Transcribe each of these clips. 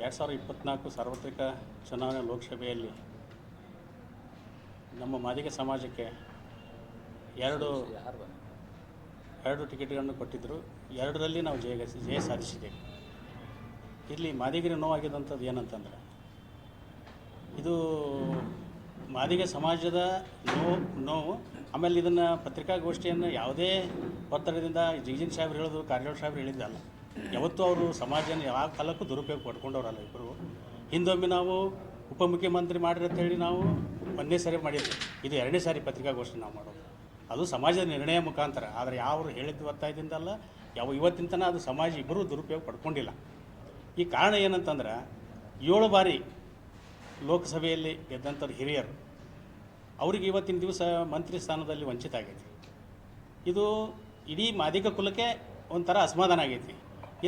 ಎರಡು ಸಾವಿರದ ಇಪ್ಪತ್ತ್ನಾಲ್ಕು ಸಾರ್ವತ್ರಿಕ ಚುನಾವಣೆ ಲೋಕಸಭೆಯಲ್ಲಿ ನಮ್ಮ ಮಾದಿಗ ಸಮಾಜಕ್ಕೆ ಎರಡು ಎರಡು ಟಿಕೆಟ್ಗಳನ್ನು ಕೊಟ್ಟಿದ್ದರು. ಎರಡರಲ್ಲಿ ನಾವು ಜಯ ಜಯ ಸಾಧಿಸಿದ್ದೇವೆ. ಇಲ್ಲಿ ಮಾದಿಗರಿಗೆ ನೋವಾಗಿದ್ದಂಥದ್ದು ಏನಂತಂದ್ರೆ, ಇದು ಮಾದಿಗ ಸಮಾಜದ ನೋವು ನೋವು, ಆಮೇಲೆ ಇದನ್ನು ಪತ್ರಿಕಾಗೋಷ್ಠಿಯನ್ನು ಯಾವುದೇ ಒತ್ತಡದಿಂದ ಜಿಗಿಜಿನ್ ಸಾಹೇಬ್ರು ಹೇಳೋದು ಕಾರಜೋಳ ಸಾಹೇಬ್ರು ಹೇಳಿದ್ದಲ್ಲ. ಯಾವತ್ತೂ ಅವರು ಸಮಾಜನ ಯಾವ ಕಾಲಕ್ಕೂ ದುರುಪಯೋಗ ಪಡ್ಕೊಂಡವ್ರಲ್ಲ ಇಬ್ಬರು ಹಿಂದೊಮ್ಮೆ ನಾವು ಉಪಮುಖ್ಯಮಂತ್ರಿ ಮಾಡಿರಿ ಅಂತೇಳಿ ನಾವು ಒಂದೇ ಸಾರಿ ಮಾಡಿದ್ವಿ. ಇದು ಎರಡನೇ ಸಾರಿ ಪತ್ರಿಕಾಗೋಷ್ಠಿ ನಾವು ಮಾಡೋದು. ಅದು ಸಮಾಜದ ನಿರ್ಣಯ ಮುಖಾಂತರ. ಆದರೆ ಯಾರು ಹೇಳಿದ್ದು ಒತ್ತಾಯದಿಂದಲ್ಲ ಯಾವ ಇವತ್ತಿನ ಅದು ಸಮಾಜ ಇಬ್ಬರೂ ದುರುಪಯೋಗ ಪಡ್ಕೊಂಡಿಲ್ಲ. ಈ ಕಾರಣ ಏನಂತಂದ್ರೆ, ಏಳು ಬಾರಿ ಲೋಕಸಭೆಯಲ್ಲಿ ಗೆದ್ದಂಥವ್ರು ಹಿರಿಯರು, ಅವರಿಗೆ ಇವತ್ತಿನ ದಿವಸ ಮಂತ್ರಿ ಸ್ಥಾನದಲ್ಲಿ ವಂಚಿತ ಆಗೈತಿ. ಇದು ಇಡೀ ಮಾದಿಗ ಕುಲಕ್ಕೆ ಒಂಥರ ಅಸಮಾಧಾನ ಆಗೈತಿ.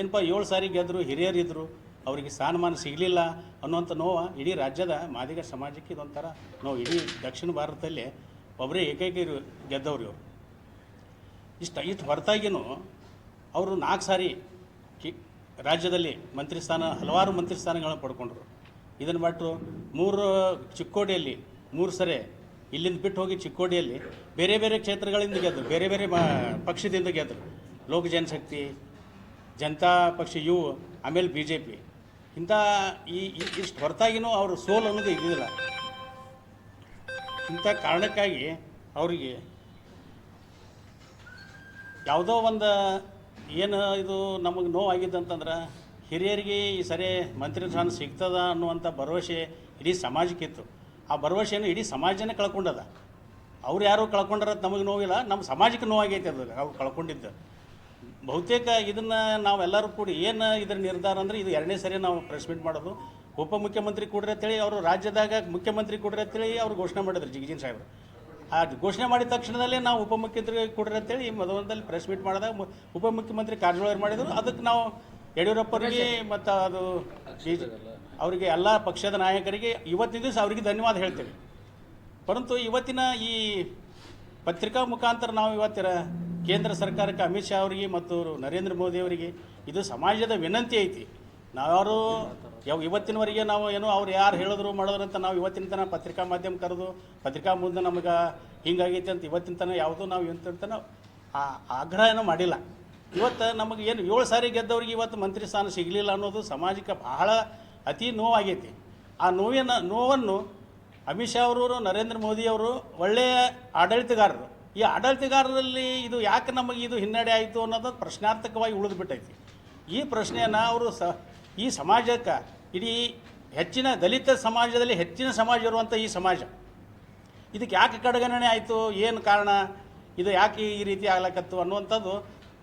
ಏನಪ್ಪ ಏಳು ಸಾರಿ ಗೆದ್ದರು ಹಿರಿಯರಿದ್ದರು ಅವರಿಗೆ ಸ್ಥಾನಮಾನ ಸಿಗಲಿಲ್ಲ ಅನ್ನುವಂಥ ನೋವು ಇಡೀ ರಾಜ್ಯದ ಮಾದಿಗ ಸಮಾಜಕ್ಕೆ ಇದೊಂಥರ ನೋವು. ಇಡೀ ದಕ್ಷಿಣ ಭಾರತದಲ್ಲಿ ಒಬ್ಬರೇ ಏಕೈಕ ಗೆದ್ದವ್ರು ಇವರು. ಇಷ್ಟ, ಇಷ್ಟು ಹೊರತಾಗಿಯೂ ಅವರು ನಾಲ್ಕು ಸಾರಿ ಕಿ, ರಾಜ್ಯದಲ್ಲಿ ಮಂತ್ರಿ ಸ್ಥಾನ, ಹಲವಾರು ಮಂತ್ರಿ ಸ್ಥಾನಗಳನ್ನು ಪಡ್ಕೊಂಡ್ರು. ಇದನ್ನು ಬಿಟ್ಟು ಮೂರು ಚಿಕ್ಕೋಡಿಯಲ್ಲಿ, ಮೂರು ಸರಿ ಇಲ್ಲಿಂದ ಬಿಟ್ಟು ಹೋಗಿ ಚಿಕ್ಕೋಡಿಯಲ್ಲಿ ಬೇರೆ ಬೇರೆ ಕ್ಷೇತ್ರಗಳಿಂದ ಗೆದ್ದರು ಬೇರೆ ಬೇರೆ ಪಕ್ಷದಿಂದ ಗೆದ್ದರು ಲೋಕ ಜನಶಕ್ತಿ ಜನತಾ ಪಕ್ಷ ಯು, ಆಮೇಲೆ ಬಿ ಜೆ ಪಿ ಇಂಥ ಈ, ಈ- ಇಷ್ಟು ಹೊರತಾಗಿನೂ ಅವರು ಸೋಲು ಅನ್ನೋದು ಇದ್ದಿಲ್ಲ. ಇಂಥ ಕಾರಣಕ್ಕಾಗಿ ಅವರಿಗೆ ಯಾವುದೋ ಒಂದು ಏನು ಇದು ನಮಗೆ ನೋವಾಗಿದ್ದಂತಂದ್ರೆ ಹಿರಿಯರಿಗೆ ಈ ಸರಿ ಮಂತ್ರಿ ಸ್ಥಾನ ಸಿಗ್ತದ ಅನ್ನುವಂಥ ಭರವಸೆ ಇಡೀ ಸಮಾಜಕ್ಕಿತ್ತು ಆ ಭರವಸೆಯನ್ನು ಇಡೀ ಸಮಾಜನೇ ಕಳ್ಕೊಂಡದ. ಅವ್ರು ಯಾರು ಕಳ್ಕೊಂಡ್ರೆ ನಮಗೆ ನೋವಿಲ್ಲ ನಮ್ಮ ಸಮಾಜಕ್ಕೆ ನೋವಾಗೈತೆ ಅದು, ಅವ್ರು ಕಳ್ಕೊಂಡಿದ್ದು. ಬಹುತೇಕ ಇದನ್ನು ನಾವೆಲ್ಲರೂ ಕೂಡಿ ಏನು ಇದ್ರ ನಿರ್ಧಾರ ಅಂದರೆ ಇದು ಎರಡನೇ ಸರಿ ನಾವು ಪ್ರೆಸ್ ಮೀಟ್ ಮಾಡೋದು. ಉಪಮುಖ್ಯಮಂತ್ರಿ ಕೊಡ್ರಿ ಅಂತೇಳಿ ಅವರು ರಾಜ್ಯದಾಗ ಮುಖ್ಯಮಂತ್ರಿ ಕೊಡ್ರಿ ಅಂತೇಳಿ ಅವ್ರು ಘೋಷಣೆ ಮಾಡಿದ್ರು ಜಿಗಜಿನ್ ಸಾಹೇಬ್ರು. ಆ ಘೋಷಣೆ ಮಾಡಿದ ತಕ್ಷಣದಲ್ಲೇ ನಾವು ಉಪಮುಖ್ಯಮಂತ್ರಿ ಕೊಡ್ರಿ ಅಂತೇಳಿ ಮೊದಲದಲ್ಲಿ ಪ್ರೆಸ್ ಮೀಟ್ ಮಾಡಿದಾಗ ಉಪಮುಖ್ಯಮಂತ್ರಿ ಕಾರ್ಜೋಳ ಮಾಡಿದ್ರು. ಅದಕ್ಕೆ ನಾವು ಯಡಿಯೂರಪ್ಪರಿಗೆ ಮತ್ತು ಅದು ಅವರಿಗೆ ಎಲ್ಲ ಪಕ್ಷದ ನಾಯಕರಿಗೆ ಇವತ್ತಿನ ದಿವಸ ಅವರಿಗೆ ಧನ್ಯವಾದ ಹೇಳ್ತೇವೆ. ಪರಂತು ಇವತ್ತಿನ ಈ ಪತ್ರಿಕಾ ಮುಖಾಂತರ ನಾವು ಇವತ್ತಿನ ಕೇಂದ್ರ ಸರ್ಕಾರಕ್ಕೆ ಅಮಿತ್ ಶಾ ಅವರಿಗೆ ಮತ್ತು ನರೇಂದ್ರ ಮೋದಿ ಅವರಿಗೆ ಇದು ಸಮಾಜದ ವಿನಂತಿ ಐತಿ. ನಾವ್ಯಾರು ಯಾವ ಇವತ್ತಿನವರೆಗೆ ನಾವು ಏನೋ ಅವ್ರು ಯಾರು ಹೇಳಿದ್ರು ಮಾಡಿದ್ರು ಅಂತ ನಾವು ಇವತ್ತಿನ ತನಕ ಪತ್ರಿಕಾ ಮಾಧ್ಯಮ ಕರೆದು ಪತ್ರಿಕಾ ಮುಂದೆ ನಮಗೆ ಹಿಂಗಾಗೈತೆ ಅಂತ ಇವತ್ತಿನ ತನಕ ಯಾವುದೂ ನಾವು ಇವತ್ತಿನ ತನಕ ಆ ಆಗ್ರಹ ಏನೂ ಮಾಡಿಲ್ಲ. ಇವತ್ತು ನಮಗೆ ಏನು ಏಳು ಸಾರಿ ಗೆದ್ದವ್ರಿಗೆ ಇವತ್ತು ಮಂತ್ರಿ ಸ್ಥಾನ ಸಿಗಲಿಲ್ಲ ಅನ್ನೋದು ಸಮಾಜಕ್ಕೆ ಬಹಳ ಅತಿ ನೋವಾಗೈತಿ. ಆ ನೋವಿನ ನೋವನ್ನು ಅಮಿತ್ ಶಾ ಅವರು, ನರೇಂದ್ರ ಮೋದಿ ಅವರು ಒಳ್ಳೆಯ ಆಡಳಿತಗಾರರು. ಈ ಆಡಳಿತಗಾರರಲ್ಲಿ ಇದು ಯಾಕೆ ನಮಗೆ ಇದು ಹಿನ್ನಡೆ ಆಯಿತು ಅನ್ನೋದು ಪ್ರಶ್ನಾರ್ಥಕವಾಗಿ ಉಳಿದು ಬಿಟ್ಟೈತಿ. ಈ ಪ್ರಶ್ನೆಯನ್ನು ಅವರು ಸ, ಈ ಸಮಾಜಕ್ಕೆ, ಇಡೀ ಹೆಚ್ಚಿನ ದಲಿತ ಸಮಾಜದಲ್ಲಿ ಹೆಚ್ಚಿನ ಸಮಾಜ ಇರುವಂಥ ಈ ಸಮಾಜ. ಇದಕ್ಕೆ ಯಾಕೆ ಕಡೆಗಣನೆ ಆಯಿತು? ಏನು ಕಾರಣ? ಇದು ಯಾಕೆ ಈ ರೀತಿ ಆಗ್ಲಕ್ಕತ್ತು ಅನ್ನುವಂಥದ್ದು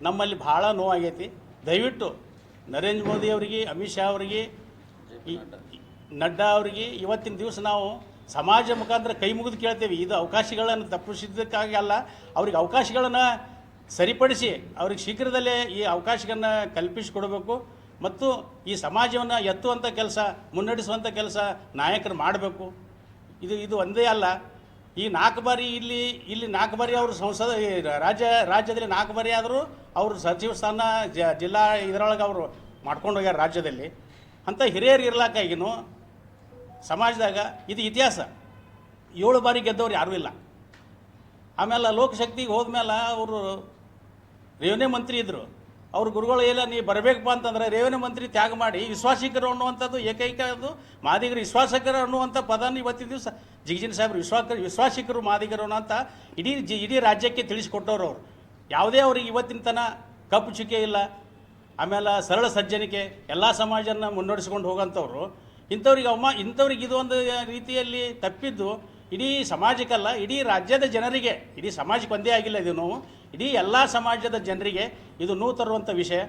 ನಮ್ಮಲ್ಲಿ ಭಾಳ ನೋವಾಗೈತಿ. ದಯವಿಟ್ಟು ನರೇಂದ್ರ ಮೋದಿ ಅವರಿಗೆ, ಅಮಿತ್ ಶಾ ಅವರಿಗೆ ನಡ್ಡಾ ಅವರಿಗೆ, ಇವತ್ತಿನ ದಿವಸ ನಾವು ಸಮಾಜ ಮುಖಾಂತರ ಕೈ ಮುಗಿದು ಕೇಳ್ತೇವೆ. ಇದು ಅವಕಾಶಗಳನ್ನು ತಪ್ಪಿಸಿದ್ದಕ್ಕಾಗಿ ಅಲ್ಲ, ಅವ್ರಿಗೆ ಅವಕಾಶಗಳನ್ನು ಸರಿಪಡಿಸಿ ಅವ್ರಿಗೆ ಶೀಘ್ರದಲ್ಲೇ ಈ ಅವಕಾಶಗಳನ್ನು ಕಲ್ಪಿಸಿಕೊಡಬೇಕು. ಮತ್ತು ಈ ಸಮಾಜವನ್ನು ಎತ್ತುವಂಥ ಕೆಲಸ ಮುನ್ನಡೆಸುವಂಥ ಕೆಲಸ ನಾಯಕರು ಮಾಡಬೇಕು. ಇದು ಇದು ಒಂದೇ ಅಲ್ಲ. ಈ ನಾಲ್ಕು ಬಾರಿ ಇಲ್ಲಿ ಇಲ್ಲಿ ನಾಲ್ಕು ಬಾರಿ ಅವರು ಸಂಸದ ರಾಜ್ಯ, ರಾಜ್ಯದಲ್ಲಿ ನಾಲ್ಕು ಬಾರಿ ಆದರೂ ಅವರು ಸಚಿವ ಸ್ಥಾನ ಜಿಲ್ಲಾ ಇದರೊಳಗೆ ಅವರು ಮಾಡ್ಕೊಂಡು ಹೋಗ್ಯಾರ ರಾಜ್ಯದಲ್ಲಿ. ಅಂಥ ಹಿರಿಯರು ಇರ್ಲಾಕಾಗಿನೂ ಸಮಾಜದಾಗ ಇದು ಇತಿಹಾಸ. ಏಳು ಬಾರಿ ಗೆದ್ದವ್ರು ಯಾರೂ ಇಲ್ಲ. ಆಮೇಲೆ ಲೋಕಶಕ್ತಿಗೆ ಹೋದ್ಮೇಲೆ ಅವರು ರೇವಣೆ ಮಂತ್ರಿ ಇದ್ದರು ಅವ್ರ ಗುರುಗಳು ಎಲ್ಲ ನೀ ಬರಬೇಕಪ್ಪ ಅಂತಂದ್ರೆ ರೇವಣೆ ಮಂತ್ರಿ ತ್ಯಾಗ ಮಾಡಿ ವಿಶ್ವಾಸಿಕರು ಅನ್ನುವಂಥದ್ದು ಏಕೈಕ ಅದು. ಮಾದಿಗರು ವಿಶ್ವಾಸಕರು ಅನ್ನುವಂಥ ಪದನ ಇವತ್ತಿನ ದಿವಸ ಜಿಗಜಿನ ಸಾಹೇಬ್ರು ವಿಶ್ವಾಸ ವಿಶ್ವಾಸಿಕರು ಮಾದಿಗರು ಅಂತ ಇಡೀ ಜಿ, ಇಡೀ ರಾಜ್ಯಕ್ಕೆ ತಿಳಿಸಿಕೊಟ್ಟವ್ರು ಅವರು. ಯಾವುದೇ ಅವ್ರಿಗೆ ಇವತ್ತಿನ ತನ ಕಪ್ಪು ಚುಕ್ಕೆ ಇಲ್ಲ. ಆಮೇಲೆ ಸರಳ ಸಜ್ಜನಿಕೆ, ಎಲ್ಲ ಸಮಾಜನ ಮುನ್ನಡೆಸ್ಕೊಂಡು ಹೋಗೋಂಥವ್ರು. ಇಂಥವ್ರಿಗೆ ಅವಮ, ಇಂಥವ್ರಿಗೆ ಇದು ಒಂದು ರೀತಿಯಲ್ಲಿ ತಪ್ಪಿದ್ದು ಇಡೀ ಸಮಾಜಕ್ಕಲ್ಲ, ಇಡೀ ರಾಜ್ಯದ ಜನರಿಗೆ, ಇಡೀ ಸಮಾಜಕ್ಕೆ ಒಂದೇ ಆಗಿಲ್ಲ ಇದು ನೋವು. ಇಡೀ ಎಲ್ಲ ಸಮಾಜದ ಜನರಿಗೆ ಇದು ನೋವು ತರುವಂಥ ವಿಷಯ.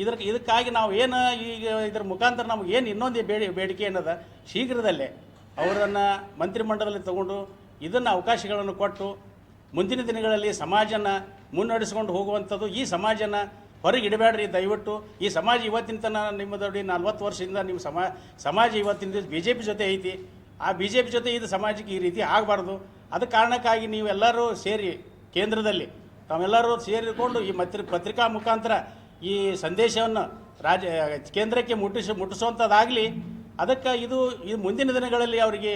ಇದ್ರ ಇದಕ್ಕಾಗಿ ನಾವು ಏನು ಈಗ ಇದ್ರ ಮುಖಾಂತರ ನಮ್ಗೆ ಏನು ಇನ್ನೊಂದು ಬೇಡಿ, ಬೇಡಿಕೆ ಏನದ ಶೀಘ್ರದಲ್ಲೇ ಅವರನ್ನು ಮಂತ್ರಿಮಂಡಲದಲ್ಲಿ ತಗೊಂಡು ಇದನ್ನು ಅವಕಾಶಗಳನ್ನು ಕೊಟ್ಟು ಮುಂದಿನ ದಿನಗಳಲ್ಲಿ ಸಮಾಜನ ಮುನ್ನಡೆಸ್ಕೊಂಡು ಹೋಗುವಂಥದ್ದು ಈ ಸಮಾಜನ ಹೊರಗೆ ಇಡಬೇಡ್ರಿ ದಯವಿಟ್ಟು. ಈ ಸಮಾಜ ಇವತ್ತಿನ ತನ ನಿಮ್ಮದೊಡಿ ನಲ್ವತ್ತು ವರ್ಷದಿಂದ ನಿಮ್ಮ ಸಮಾ, ಸಮಾಜ ಇವತ್ತಿನ ಬಿ ಜೆ ಪಿ ಜೊತೆ ಐತಿ. ಆ ಬಿ ಜೆ ಪಿ ಜೊತೆ ಇದು ಸಮಾಜಕ್ಕೆ ಈ ರೀತಿ ಆಗಬಾರ್ದು. ಅದ ಕಾರಣಕ್ಕಾಗಿ ನೀವೆಲ್ಲರೂ ಸೇರಿ ಕೇಂದ್ರದಲ್ಲಿ, ತಾವೆಲ್ಲರೂ ಸೇರಿಕೊಂಡು ಈ ಮತ್ರಿ, ಪತ್ರಿಕಾ ಮುಖಾಂತರ ಈ ಸಂದೇಶವನ್ನು ರಾಜ, ಕೇಂದ್ರಕ್ಕೆ ಮುಟ್ಟಿಸಿ ಮುಟ್ಟಿಸುವಂಥದ್ದಾಗಲಿ ಅದಕ್ಕೆ ಇದು ಇದು ಮುಂದಿನ ದಿನಗಳಲ್ಲಿ ಅವರಿಗೆ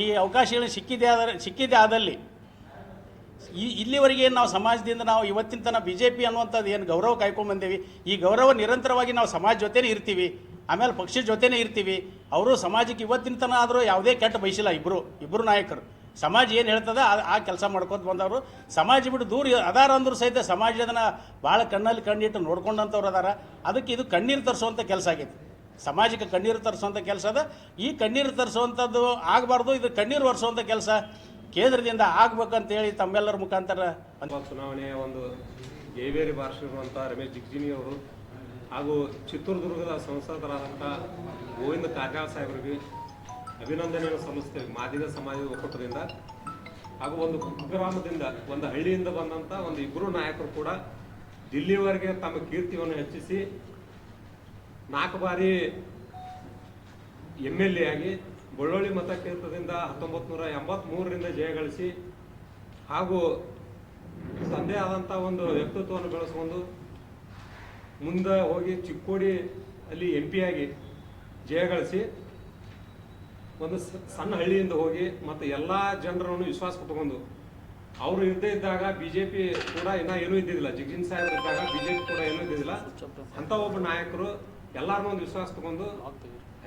ಈ ಅವಕಾಶಗಳು ಸಿಕ್ಕಿದೆ ಆದರೆ ಸಿಕ್ಕಿದೆ ಆದಲ್ಲಿ ಈ ಇಲ್ಲಿವರೆಗೆ ಏನು ನಾವು ಸಮಾಜದಿಂದ ನಾವು ಇವತ್ತಿನ ತನಕ ಬಿ ಜೆ ಪಿ ಅನ್ನುವಂಥದ್ದು ಏನು ಗೌರವ ಕಾಯ್ಕೊಂಡ್ಬಂದೇವಿ ಈ ಗೌರವ ನಿರಂತರವಾಗಿ ನಾವು ಸಮಾಜ ಜೊತೆನೇ ಇರ್ತೀವಿ, ಆಮೇಲೆ ಪಕ್ಷದ ಜೊತೆನೇ ಇರ್ತೀವಿ, ಅವರು ಸಮಾಜಕ್ಕೆ ಇವತ್ತಿನ ತನಕ ಆದರೂ ಯಾವುದೇ ಕೆಟ್ಟ ಬಯಸಿಲ್ಲ ಇಬ್ಬರು ಇಬ್ಬರು ನಾಯಕರು. ಸಮಾಜ ಏನು ಹೇಳ್ತದ, ಆ- ಕೆಲಸ ಮಾಡ್ಕೊತ ಬಂದವರು. ಸಮಾಜ ಬಿಟ್ಟು ದೂರ ಅದಾರ ಅಂದ್ರೂ ಸಹಿತ ಸಮಾಜ ಅದನ್ನ ಭಾಳ ಕಣ್ಣಲ್ಲಿ ಕಣ್ಣಿಟ್ಟು ನೋಡ್ಕೊಂಡಂಥವ್ರು ಅದಾರ. ಅದಕ್ಕೆ ಇದು ಕಣ್ಣೀರು ತರಿಸುವಂಥ ಕೆಲಸ ಆಗೈತಿ. ಸಮಾಜಕ್ಕೆ ಕಣ್ಣೀರು ತರಿಸುವಂಥ ಕೆಲಸ ಅದ. ಈ ಕಣ್ಣೀರು ತರಿಸುವಂಥದ್ದು ಆಗಬಾರ್ದು, ಇದು ಕಣ್ಣೀರು ಒರೆಸುವಂಥ ಕೆಲಸ. ಕೇಂದ್ರದಿಂದ ಆಗ್ಬೇಕಂತೇಳಿ ತಮ್ಮೆಲ್ಲರ ಮುಖಾಂತರ ಚುನಾವಣೆ ಚುನಾವಣೆಯ ಒಂದು ಜೈಬೇರಿ ಬಾರಿಸಿರುವಂತಹ ರಮೇಶ್ ಜಿಗ್ಜಿನಿ ಅವರು ಹಾಗೂ ಚಿತ್ರದುರ್ಗದ ಸಂಸದರಾದಂಥ ಗೋವಿಂದ ಕಾರಜಾಳ ಸಾಹೇಬರಿಗೆ ಅಭಿನಂದನೆಯನ್ನು ಸಲ್ಲಿಸ್ತೇವೆ. ಮಾದಿಗ ಸಮಾಜ ಒಕ್ಕೂಟದಿಂದ ಹಾಗೂ ಒಂದು ಕುಗ್ರಾಮದಿಂದ, ಒಂದು ಹಳ್ಳಿಯಿಂದ ಬಂದಂಥ ಒಂದು ಇಬ್ಬರು ನಾಯಕರು ಕೂಡ ದಿಲ್ಲಿವರೆಗೆ ತಮ್ಮ ಕೀರ್ತಿಯನ್ನು ಹೆಚ್ಚಿಸಿ ನಾಲ್ಕು ಬಾರಿ ಎಂ ಎಲ್ ಎ ಆಗಿ ಬಳ್ಳೊಳ್ಳಿ ಮತಕ್ಷೇತ್ರದಿಂದ ಹತ್ತೊಂಬತ್ತು ನೂರ ಎಂಬತ್ಮೂರರಿಂದ ಜಯಗಳಿಸಿ ಹಾಗೂ ತಂದೆ ಆದಂಥ ಒಂದು ವ್ಯಕ್ತಿತ್ವವನ್ನು ಬೆಳೆಸ್ಕೊಂಡು ಮುಂದೆ ಹೋಗಿ ಚಿಕ್ಕೋಡಿ ಅಲ್ಲಿ ಎಂ ಪಿ ಆಗಿ ಜಯಗಳಿಸಿ ಒಂದು ಸಣ್ಣ ಹಳ್ಳಿಯಿಂದ ಹೋಗಿ ಮತ್ತು ಎಲ್ಲ ಜನರನ್ನು ವಿಶ್ವಾಸ ತಗೊಂಡು ಅವರು ಇರದೇ ಇದ್ದಾಗ ಬಿ ಜೆ ಪಿ ಕೂಡ ಇನ್ನೂ ಏನೂ ಇದ್ದಿದ್ದಿಲ್ಲ. ಜಿಗ್ಜಿನ್ ಸಾಹೇಬ್ ಇದ್ದಾಗ ಬಿ ಜೆ ಪಿ ಕೂಡ ಏನೂ ಇದ್ದಿದ್ದಿಲ್ಲ. ಅಂತ ಒಬ್ಬ ನಾಯಕರು ಎಲ್ಲರನ್ನೂ ಒಂದು ವಿಶ್ವಾಸ ತಗೊಂಡು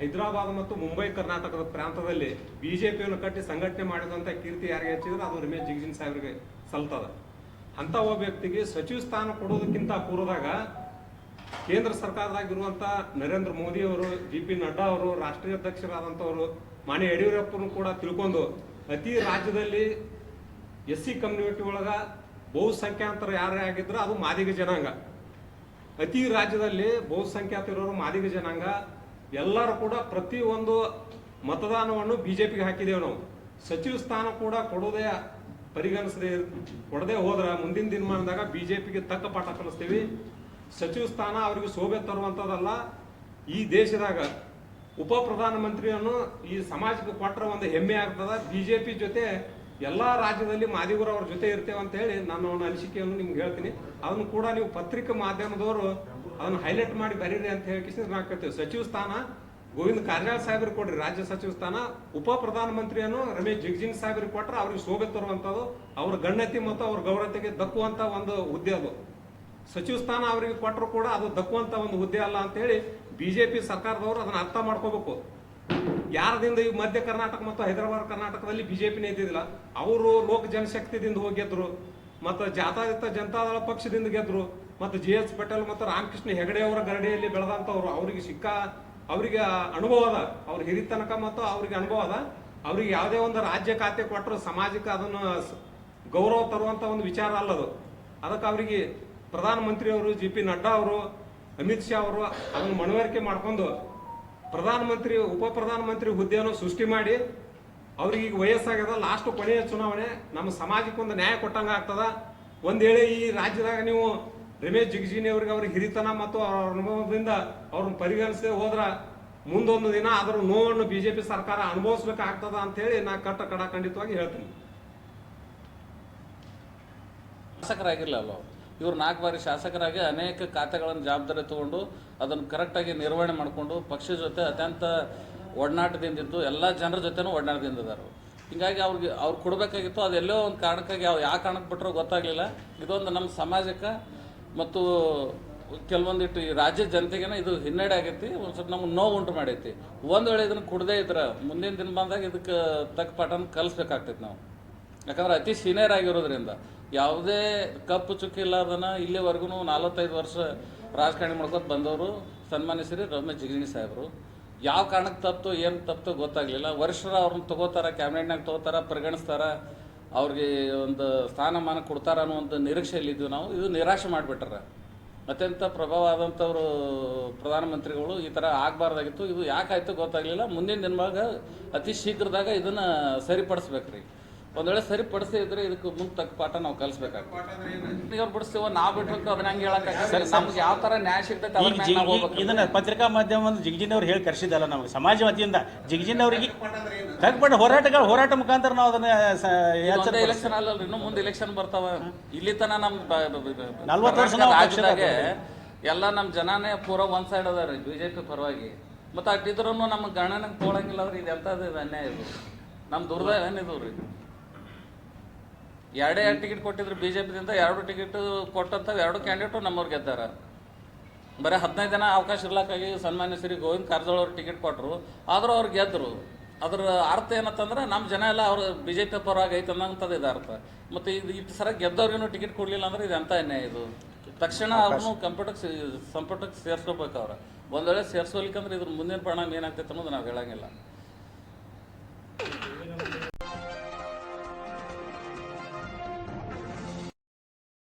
ಹೈದರಾಬಾದ್ ಮತ್ತು ಮುಂಬೈ ಕರ್ನಾಟಕದ ಪ್ರಾಂತದಲ್ಲಿ ಬಿಜೆಪಿಯನ್ನು ಕಟ್ಟಿ ಸಂಘಟನೆ ಮಾಡಿದಂತ ಕೀರ್ತಿ ಯಾರಿಗೆ ಹೆಚ್ಚಿದ್ರೆ ಅದು ರಮೇಶ್ ಜಿಗಜಿನ್ ಸಾಹೇಬ್ರಿಗೆ ಸಲ್ತದ. ಅಂತ ಒಬ್ಬ ವ್ಯಕ್ತಿಗೆ ಸಚಿವ ಸ್ಥಾನ ಕೊಡೋದಕ್ಕಿಂತ ಪೂರ್ವದಾಗ ಕೇಂದ್ರ ಸರ್ಕಾರದಾಗಿರುವಂತ ನರೇಂದ್ರ ಮೋದಿ ಅವರು, ಜಿ ಪಿ ನಡ್ಡಾ ಅವರು, ರಾಷ್ಟ್ರೀಯ ಅಧ್ಯಕ್ಷರಾದಂಥವರು ಮಾನ್ಯ ಯಡಿಯೂರಪ್ಪನು ಕೂಡ ತಿಳ್ಕೊಂಡು ಅತಿ ರಾಜ್ಯದಲ್ಲಿ ಎಸ್ ಸಿ ಕಮ್ಯುನಿಟಿ ಒಳಗ ಬಹುಸಂಖ್ಯಾತರು ಯಾರೇ ಆಗಿದ್ರು ಅದು ಮಾದಿಗ ಜನಾಂಗ. ಅತಿ ರಾಜ್ಯದಲ್ಲಿ ಬಹುಸಂಖ್ಯಾತ ಇರೋರು ಮಾದಿಗ ಜನಾಂಗ. ಎಲ್ಲರೂ ಕೂಡ ಪ್ರತಿ ಒಂದು ಮತದಾನವನ್ನು ಪಿಗೆ ಹಾಕಿದ್ದೇವೆ ನಾವು. ಸಚಿವ ಸ್ಥಾನ ಕೂಡ ಕೊಡೋದೇ ಪರಿಗಣಿಸದೆ ಕೊಡದೆ ಹೋದ್ರೆ ಮುಂದಿನ ದಿನಮಾನದಾಗ ಬಿಜೆಪಿಗೆ ತಕ್ಕ ಪಾಠ ಕಲಿಸ್ತೀವಿ. ಸಚಿವ ಸ್ಥಾನ ಅವರಿಗೆ ಶೋಭೆ ತರುವಂಥದ್ದಲ್ಲ. ಈ ದೇಶದಾಗ ಉಪ ಪ್ರಧಾನಮಂತ್ರಿಯನ್ನು ಈ ಸಮಾಜಕ್ಕೆ ಕೊಟ್ಟರೆ ಒಂದು ಹೆಮ್ಮೆ ಆಗ್ತದ. ಬಿಜೆಪಿ ಜೊತೆ ಎಲ್ಲಾ ರಾಜ್ಯದಲ್ಲಿ ಮಾದಿಗುರು ಅವ್ರ ಜೊತೆ ಇರ್ತೇವೆ ಅಂತ ಹೇಳಿ ನಾನು ಅವನ ಅನಿಸಿಕೆಯನ್ನು ನಿಮ್ಗೆ ಹೇಳ್ತೀನಿ. ಅದನ್ನು ಕೂಡ ನೀವು ಪತ್ರಿಕಾ ಮಾಧ್ಯಮದವರು ಅದನ್ನು ಹೈಲೈಟ್ ಮಾಡಿ ಬರೀರಿ ಅಂತ ಹೇಳಿ ನಾವು ಕೇಳ್ತೇವೆ ಸಚಿವ ಸ್ಥಾನ, ಗೋವಿಂದ ಕಾರಜಾಳ ಸಾಹೇಬ್ರಿಗೆ ಕೊಡ್ರಿ, ರಾಜ್ಯ ಸಚಿವ ಸ್ಥಾನ, ಉಪ ಪ್ರಧಾನಮಂತ್ರಿಯನ್ನು ರಮೇಶ್ ಜಿಗ್ಜಿಂಗ್ ಸಾಹೇಬ್ರಿಗೆ ಕೊಟ್ಟರೆ ಅವ್ರಿಗೆ ಶೋಭೆ ತರುವಂಥದ್ದು, ಅವ್ರ ಗಣ್ಯತೆ ಮತ್ತು ಅವ್ರ ಗೌರವತೆಗೆ ದಕ್ಕುವಂಥ ಒಂದು ಹುದ್ದೆ ಅದು. ಸಚಿವ ಸ್ಥಾನ ಅವರಿಗೆ ಕೊಟ್ಟರು ಕೂಡ ಅದು ದಕ್ಕುವಂಥ ಒಂದು ಹುದ್ದೆ ಅಲ್ಲ ಅಂತ ಹೇಳಿ ಬಿಜೆಪಿ ಸರ್ಕಾರದವರು ಅದನ್ನ ಅರ್ಥ ಮಾಡ್ಕೋಬೇಕು. ಯಾರದಿಂದ ಈ ಮಧ್ಯ ಕರ್ನಾಟಕ ಮತ್ತು ಹೈದರಾಬಾದ್ ಕರ್ನಾಟಕದಲ್ಲಿ ಬಿಜೆಪಿ ಇದ್ದಿದ್ದಿಲ್ಲ, ಅವರು ಲೋಕ ಜನಶಕ್ತಿದಿಂದ ಹೋಗಿ ಗೆದ್ರು, ಮತ್ತು ಜಾತಾಯಿತ ಜನತಾದಳ ಪಕ್ಷದಿಂದ ಗೆದ್ರು, ಮತ್ತು ಜಿ ಎಸ್ ಪಟೇಲ್ ಮತ್ತು ರಾಮಕೃಷ್ಣ ಹೆಗಡೆ ಅವರ ಗರಡಿಯಲ್ಲಿ ಬೆಳೆದಂಥವ್ರು, ಅವರಿಗೆ ಸಿಕ್ಕ, ಅವರಿಗೆ ಅನುಭವ ಅದ. ಅವ್ರ ಹಿರಿತನಕ ಮತ್ತು ಅವ್ರಿಗೆ ಅನುಭವ ಅದ. ಅವ್ರಿಗೆ ಯಾವುದೇ ಒಂದು ರಾಜ್ಯ ಖಾತೆ ಕೊಟ್ಟರು ಸಮಾಜಕ್ಕೆ ಅದನ್ನು ಗೌರವ ತರುವಂಥ ಒಂದು ವಿಚಾರ ಅಲ್ಲದು. ಅದಕ್ಕೆ ಅವರಿಗೆ ಪ್ರಧಾನಮಂತ್ರಿಯವರು ಜಿ ಪಿ ನಡ್ಡಾ ಅವರು ಅಮಿತ್ ಶಾ ಅವರು ಅದನ್ನು ಮನವರಿಕೆ ಮಾಡ್ಕೊಂಡು ಪ್ರಧಾನಮಂತ್ರಿ, ಉಪ ಪ್ರಧಾನಮಂತ್ರಿ ಹುದ್ದೆಯನ್ನು ಸೃಷ್ಟಿ ಮಾಡಿ, ಅವ್ರಿಗೆ ಈಗ ವಯಸ್ಸಾಗ್ಯದ ಲಾಸ್ಟ್ ಕೊನೆಯ ಚುನಾವಣೆ, ನಮ್ಮ ಸಮಾಜಕ್ಕೆ ಒಂದು ನ್ಯಾಯ ಕೊಟ್ಟಂಗೆ ಆಗ್ತದ. ಒಂದ್ ವೇಳೆ ಈ ರಾಜ್ಯದಾಗ ನೀವು ರಮೇಶ್ ಜಿಗಜಿನಿ ಅವ್ರಿಗೆ ಅವ್ರಿಗೆ ಹಿರಿತನ ಮತ್ತು ಅವ್ರ ಅನುಭವದಿಂದ ಅವ್ರನ್ನ ಪರಿಗಣಿಸದೆ ಹೋದ್ರ, ಮುಂದೊಂದು ದಿನ ಅದರ ನೋವನ್ನು ಬಿಜೆಪಿ ಸರ್ಕಾರ ಅನುಭವಿಸ್ಬೇಕಾಗ್ತದ ಅಂತ ಹೇಳಿ ನಾ ಕಟ್ಟ ಕಡ ಖಂಡಿತವಾಗಿ ಹೇಳ್ತೀನಿ. ಶಾಸಕರಾಗಿರ್ಲಿಲ್ಲ ಇವ್ರು ನಾಲ್ಕು ಬಾರಿ ಶಾಸಕರಾಗಿ ಅನೇಕ ಖಾತೆಗಳನ್ನು ಜವಾಬ್ದಾರಿ ತಗೊಂಡು ಅದನ್ನು ಕರೆಕ್ಟಾಗಿ ನಿರ್ವಹಣೆ ಮಾಡಿಕೊಂಡು ಪಕ್ಷದ ಜೊತೆ ಅತ್ಯಂತ ಒಡನಾಟದಿಂದಿದ್ದು ಎಲ್ಲ ಜನರ ಜೊತೆನೂ ಒಡನಾಟದಿಂದ ಹೀಗಾಗಿ ಹಿಂಗಾಗಿ ಅವ್ರಿಗೆ ಅವ್ರು ಕೊಡಬೇಕಾಗಿತ್ತು ಅದೆಲ್ಲೋ ಒಂದು ಕಾರಣಕ್ಕಾಗಿ ಅವ್ರು ಯಾವ ಕಾರಣಕ್ಕೆ ಬಿಟ್ಟರೋ ಗೊತ್ತಾಗಲಿಲ್ಲ. ಇದೊಂದು ನಮ್ಮ ಸಮಾಜಕ್ಕೆ ಮತ್ತು ಕೆಲವೊಂದಿಟ್ಟು ಈ ರಾಜ್ಯ ಜನತೆಗೇನ ಇದು ಹಿನ್ನಡೆ ಆಗೈತಿ, ಒಂದು ಸ್ವಲ್ಪ ನಮ್ಗೆ ನೋವು ಉಂಟು ಮಾಡೈತಿ. ಒಂದು ವೇಳೆ ಇದನ್ನು ಕುಡದೇ ಇದ್ರೆ ಮುಂದಿನ ದಿನ ಬಂದಾಗ ಇದಕ್ಕೆ ತಕ್ಕ ಪಾಠನ ಕಲಿಸ್ಬೇಕಾಗ್ತೈತಿ ನಾವು. ಯಾಕಂದ್ರೆ ಅತಿ ಸೀನಿಯರ್ ಆಗಿರೋದ್ರಿಂದ ಯಾವುದೇ ಕಪ್ಪು ಚುಕ್ಕಿ ಇಲ್ಲಾರ್ದನ ಇಲ್ಲಿವರೆಗೂ ನಲವತ್ತೈದು ವರ್ಷ ರಾಜಕಾರಣಿ ಮಾಡ್ಕೊತ ಬಂದವರು. ಸನ್ಮಾನಿಸಿರಿ ರಮೇಶ್ ಜಿಗಜಿಣಿ ಸಾಹೇಬರು. ಯಾವ ಕಾರಣಕ್ಕೆ ತಪ್ಪು ಏನು ತಪ್ಪು ಗೊತ್ತಾಗಲಿಲ್ಲ. ವರ್ಷರ ಅವ್ರನ್ನ ತಗೋತಾರ ಕ್ಯಾಬಿನೆಟ್ನಾಗ ತಗೋತಾರ, ಪರಿಗಣಿಸ್ತಾರ. ಅವ್ರಿಗೆ ಒಂದು ಸ್ಥಾನಮಾನ ಕೊಡ್ತಾರ ಅನ್ನೋ ಒಂದು ನಿರೀಕ್ಷೆಯಲ್ಲಿ ಇದ್ವಿ ನಾವು. ಇದು ನಿರಾಶೆ ಮಾಡಿಬಿಟ್ರ ಅತ್ಯಂತ ಪ್ರಭಾವ ಆದಂಥವರು ಪ್ರಧಾನಮಂತ್ರಿಗಳು ಈ ಥರ ಆಗಬಾರ್ದಾಗಿತ್ತು. ಇದು ಯಾಕಾಯ್ತು ಗೊತ್ತಾಗಲಿಲ್ಲ. ಮುಂದಿನ ದಿನವಾಗ ಅತಿ ಶೀಘ್ರದಾಗ ಇದನ್ನು ಸರಿಪಡಿಸ್ಬೇಕ್ರಿ. ಒಂದ್ ವೇಳೆ ಸರಿಪಡಿಸದೇ ಇದ್ರೆ ಇದಕ್ಕೆ ಮುಂದೆ ತಕ್ಕ ಪಾಠ ನಾವು ಕಲಿಸ್ಬೇಕಾಗ್ತದೆ. ಇವ್ರು ಬಿಡಿಸ್ತೀವ ನಾವು ಬಿಟ್ಟು ಅದನ್ನ ಹಂಗೆ ಹೇಳಕ್ಕಾಗಲ್ಲ. ನಮ್ಗೆ ಯಾವ ಥರ ನ್ಯಾಯ ಸಿಗ್ತೈತೆ ನಾವು ಹೋಗ್ಬೇಕು. ಇದನ್ನ ಪತ್ರಿಕಾ ಮಾಧ್ಯಮ ಜಿಗ್ಜಿನ್ ಅವ್ರು ಹೇಳಿ ಕರ್ಸಿದಲ್ಲ ನಮಗೆ. ಸಮಾಜ ವತಿಯಿಂದ ಜಿಗ್ಜಿನ್ ಅವರಿಗೆ ತಗ್ಪಟ್ಟ ಹೋರಾಟಗಳು ಹೋರಾಟ ಮುಖಾಂತರ ನಾವು ಅದನ್ನ ಎಲೆಕ್ಷನ್ ಅಲ್ಲಲ್ರಿ ಇನ್ನು ಮುಂದೆ ಎಲೆಕ್ಷನ್ ಬರ್ತಾವ. ಇಲ್ಲಿ ತನ ನಮ್ ನಲ್ವತ್ತು ವರ್ಷ ರಾಜ್ಯದಾಗೆ ಎಲ್ಲ ನಮ್ಮ ಜನನೇ ಪೂರ ಒಂದ್ ಸೈಡ್ ಅದಾರ ಬಿಜೆಪಿ ಪರವಾಗಿ. ಮತ್ತೆ ಅಟ್ಟಿದ್ರೂ ನಮ್ಮ ಗಣನೆಗೆ ತೋಳಂಗಿಲ್ಲ ಅಂದ್ರೆ ಇದು ಎಂಥದ್ದು ಇದು ಅನ್ಯಾಯ ಇದು? ನಮ್ಮ ದುರ್ದ ಏನಿದು ರೀ? ಎರಡೇ ಎರಡು ಟಿಕೆಟ್ ಕೊಟ್ಟಿದ್ರು ಬಿ ಜೆ ಪಿದಿಂದ ಎರಡು ಟಿಕೆಟ್ ಕೊಟ್ಟಂತ ಎರಡು ಕ್ಯಾಂಡಿಡೇಟು ನಮ್ಮವ್ರು ಗೆದ್ದಾರ. ಬರೀ ಹದಿನೈದು ಜನ ಅವಕಾಶ ಇರ್ಲಕ್ಕಾಗಿ ಸನ್ಮಾನ್ಯ ಶ್ರೀ ಗೋವಿಂದ ಕಾರಜೋಳ ಅವ್ರು ಟಿಕೆಟ್ ಕೊಟ್ಟರು ಆದರೂ ಅವ್ರು ಗೆದ್ದರು ಅದ್ರ ಅರ್ಥ ಏನಂತಂದ್ರೆ ನಮ್ಮ ಜನ ಎಲ್ಲ ಅವ್ರು ಬಿ ಜೆ ಪಿ ಪರವಾಗಿ ಐತೆ ಅನ್ನೋಂಥದ್ದು ಇದು ಅರ್ಥ. ಮತ್ತು ಇದು ಇಷ್ಟು ಸರ ಗೆದ್ದವ್ರಿಗೂ ಟಿಕೆಟ್ ಕೊಡಲಿಲ್ಲ ಅಂದ್ರೆ ಇದು ಎಂಥ ಅನ್ಯಾಯ ಇದು? ತಕ್ಷಣ ಅವ್ರನ್ನು ಕಂಪ್ಯೂಟರ್ಗೆ ಸಂಪುಟಕ್ಕೆ ಸೇರಿಸ್ಕೋಬೇಕು ಅವ್ರು ಒಂದು ವೇಳೆ ಸೇರ್ಸೋಲಿಕ್ಕಂದ್ರೆ ಇದ್ರ ಮುಂದಿನ ಪರಿಣಾಮ ಏನಾಗ್ತೈತೆ ಅನ್ನೋದು ನಾವು ಹೇಳಂಗಿಲ್ಲ.